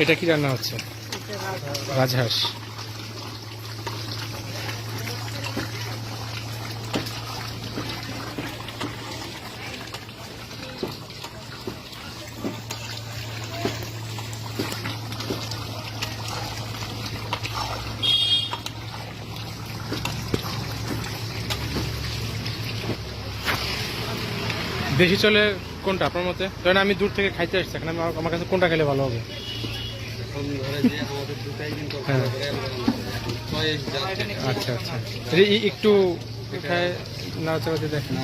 এটা কি রান্না হচ্ছে? রাজহাঁস। বেশি চলে কোনটা আপনার মতে? কারণ আমি দূর থেকে খাইতে আসছি, এখন আমার কাছে কোনটা খেলে ভালো হবে? আচ্ছা আচ্ছা। একটু খায় নাড়াচাড়া দিয়ে দেখেন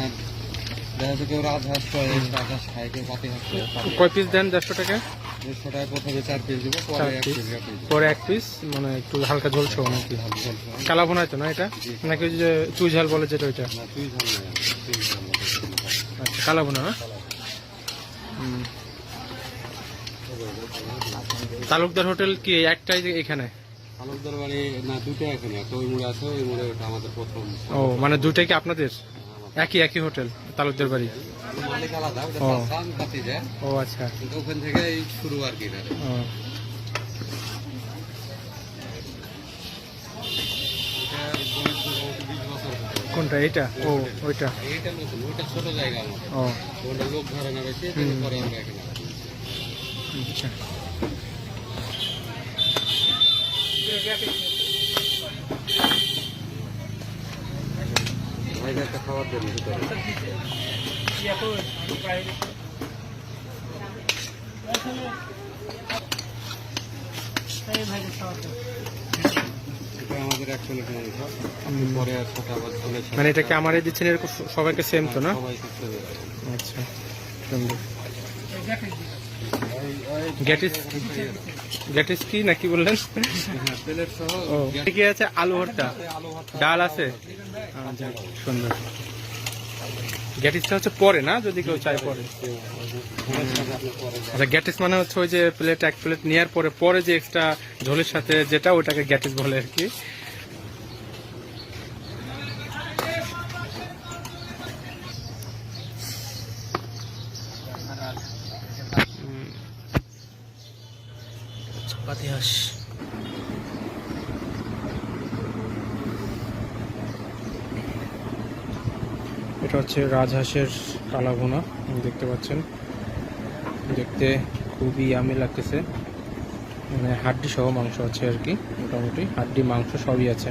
কয় পিস দেন দেড়শো টাকা? দেড়শো টাকা প্রথমে চার পিস দিব পরে এক পিস মানে একটু হালকা ঝোলছো নাকি? কালা ভুনা তো না এটা? নাকি ওই যে চুই ঝাল বলে যেটা ওইটা? আচ্ছা কালা ভুনা না হুম। তালুকদার হোটেল কি একটাই এখানে? তালুকদার বাড়ি না দুটো এখানে একটা ওই মোড়ে আছে ওই মোড়ে ওটা আমাদের প্রথম। ও মানে দুইটাই কি আপনাদের? একই একই হোটেল তালুকদার বাড়ি? মালিক আলাদা ওটা ও। যায় ও আচ্ছা। ওখান থেকে শুরু আর কি ও। এটা। কোনটা এইটা? ও ওইটা। ওইটা ছোট জায়গা ও। ওটা লোক ধরে না বেশি। পরে আমরা এখানে একটা খাবার দেন ভিতরে এই ভাইকে খাওয়া দাও। এটা আমাদের একচল্লিশ মাংস পরে আর সাথে আবার ঝোলের সাথে মানে এটা কি আমারই দিচ্ছেন এরকম সবাইকে সেম তো না। আচ্ছা সুন্দর গ্যাটিস কি নাকি বললেন? আছে? ডাল আছে? গ্যাটিসটা হচ্ছে পরে না? যদি কেউ চায় পরে। আচ্ছা গ্যাটিস মানে হচ্ছে ওই যে প্লেট এক প্লেট নেওয়ার পরে পরে যে এক্সট্রা ঝোলের সাথে যেটা ওটাকে গ্যাটিস বলে আর কি। চপাতি হাঁস এটা হচ্ছে রাজহাঁসের কালা ঘোনা দেখতে পাচ্ছেন। দেখতে খুবই আমি লাগতেছে। মানে হাড্ডি সহ মাংস আছে আর কি, মোটামুটি। হাড্ডি, মাংস সবই আছে।